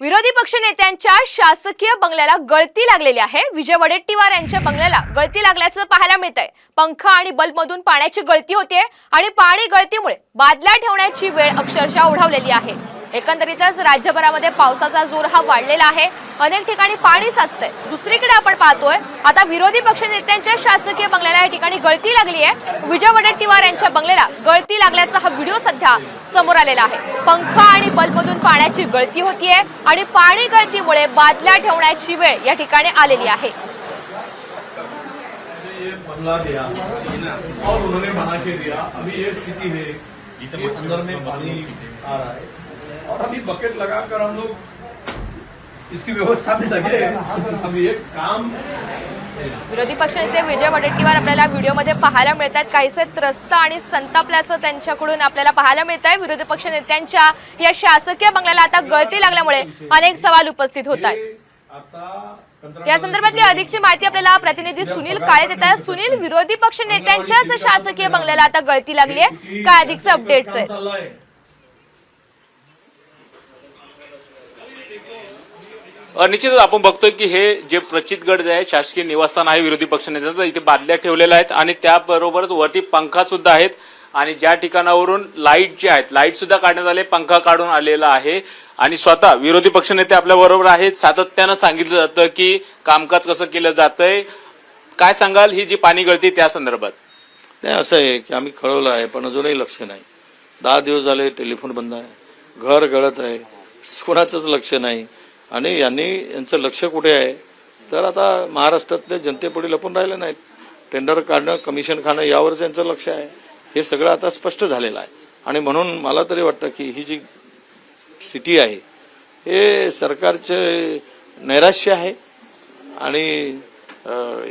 विरोधी पक्षनेत्यांच्या शासकीय बंगल्याला गळती लागलेली आहे. विजय वडेट्टीवार यांच्या बंगल्याला गळती लागल्याचं पाहायला मिळत आहे पंखा आणि बल्बमधून पाण्याची गळती होते आणि पाणी गळतीमुळे बादल्या ठेवण्याची वेळ अक्षरशः ओढावलेली आहे. एकंदरीतच राज्यभरामध्ये पावसाचा जोर हा वाढलेला आहे. अनेक ठिकाणी पाणी साचतंय. दुसरीकडे आपण पाहतोय आता विरोधी पक्षनेत्यांच्या शासकीय बंगल्याला या ठिकाणी गळती लागली आहे. विजय वडेट्टीवार यांच्या बंगल्याला गळती लागल्याचा हा व्हिडिओ सध्या समोर आलेला आहे. पंखा आणि बल्बमधून पाण्याची गळती होतीये आणि पाणी गळतीमुळे बादल्या ठेवण्याची वेळ या ठिकाणी आलेली आहे. ये दिया और उन्होंने के दिया. अभी ये स्थिति है अंदर में पानी आ रहा है. बकेट लगाकर हम लोग इसकी व्यवस्था में लगे हैं। अभी ये काम विरोधी पक्षनेते विजय वडेट्टीवार आपल्याला व्हिडिओमध्ये पाहायला मिळत आहेत काहीसे त्रस्त आणि संतापल्याचं त्यांच्याकडून आपल्याला पाहायला मिळत आहे विरोधी पक्षनेत्यांच्या या शासकीय बंगल्याला आता गळती लागल्यामुळे अनेक सवाल उपस्थित होत आहेत या संदर्भातली अधिकची माहिती आपल्याला प्रतिनिधी सुनील काळे देत आहेत. सुनील विरोधी पक्ष नेत्यांच्याच शासकीय बंगल्याला आता गळती लागली आहे काय अधिकचे अपडेट्स आहेत? निश्चितच आपण बघतोय की हे जे प्रचितगड जे आहे शासकीय निवासस्थान आहे विरोधी पक्षनेत्यांचं इथे बादल्या ठेवलेल्या आहेत आणि त्याबरोबरच वरती पंखा सुद्धा आहेत. आणि ज्या ठिकाणावरून लाइट जे आहेत लाइट सुद्धा काढण्यात आले पंखा काढून आलेला आहे. आणि स्वतः विरोधी पक्षनेते आपल्या बरोबर आहेत. सातत्यानं सांगितलं जातं की कामकाज कसं केलं जातंय. काय सांगाल ही जी पाणी गळती त्या संदर्भात? नाही असं आहे की आम्ही कळवलं आहे पण अजूनही लक्ष नाही. दहा दिवस झाले टेलिफोन बंद आहे. घर गळत आहे. कोणाचंच लक्ष नाही. आणि यांनी यांचं लक्ष कुठे आहे? तर आता महाराष्ट्रातले जनतेपुढे लपून राहिले नाहीत. टेंडर काढणं कमिशन खाणं यावरच यांचं लक्ष आहे. हे सगळं आता स्पष्ट झालेलं आहे. आणि म्हणून मला तरी वाटतं की ही जी स्थिती आहे हे सरकारचे नैराश्य आहे. आणि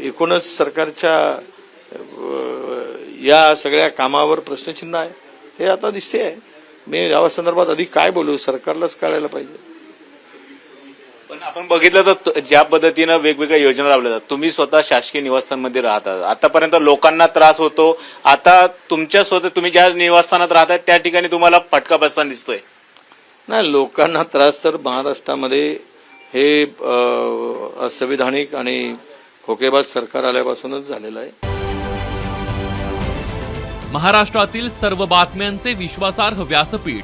एकूणच सरकारच्या या सगळ्या कामावर प्रश्नचिन्ह आहे. हे आता दिसते आहे. मी या संदर्भात अधिक काय बोलू? सरकारलाच कळायला पाहिजे. पण आपण बघितलं तर त- ज्या पद्धतीनं वेगवेगळ्या योजना राबवल्या जातात. तुम्ही स्वतः शासकीय निवासस्थानमध्ये राहतात. आतापर्यंत लोकांना त्रास होतो. आता तुमच्या स्वतः तुम्ही ज्या निवासस्थानात राहतात त्या ठिकाणी तुम्हाला फटका बसताना दिसतोय. नाही लोकांना त्रास तर महाराष्ट्रामध्ये हे असंविधानिक आणि खोकेबाज सरकार आल्यापासूनच झालेलं आहे. महाराष्ट्रातील सर्व बातम्यांचे विश्वासार्ह व्यासपीठ